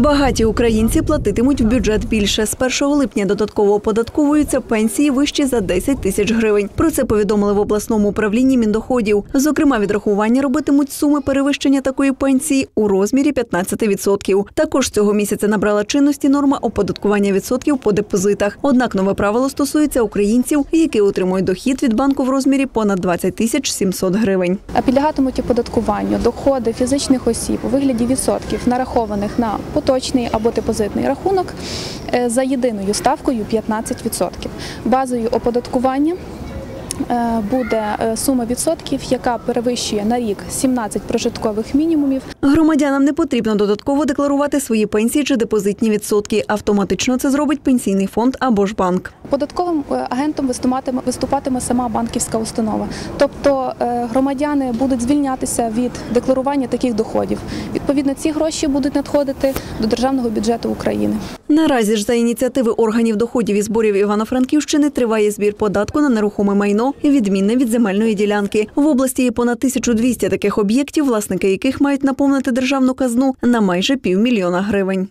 Багаті українці платитимуть в бюджет більше. З 1 липня додатково оподатковуються пенсії вищі за 10 тисяч гривень. Про це повідомили в обласному управлінні міндоходів. Зокрема, відрахування робитимуть суми перевищення такої пенсії у розмірі 15%. Також цього місяця набрала чинності норма оподаткування відсотків по депозитах. Однак нове правило стосується українців, які отримують дохід від банку в розмірі понад 20 тисяч 700 гривень. А підлягатимуть оподаткуванню доходи фізичних осіб у вигляді відсотків, нарахованих на поточний або депозитний рахунок е, за єдиною ставкою 15%. Базою оподаткування буде е, сума відсотків, яка перевищує на рік 17 прожиткових мінімумів Громадянам не потрібно додатково декларувати свої пенсії чи депозитні відсотки. Автоматично це зробить пенсійний фонд або ж банк. Податковим е, агентом виступатиме, виступатиме сама банківська установа. Тобто е, громадяни будуть звільнятися від декларування таких доходів. Відповідно, ці гроші будуть надходити до державного бюджету України. Наразі ж за ініціативи органів доходів і зборів Івано-Франківщини триває збір податку на нерухоме майно, відмінне від земельної ділянки. В області є понад 1200 таких об'єктів, власники яких мають наповнити державну казну на майже півмільйона гривень.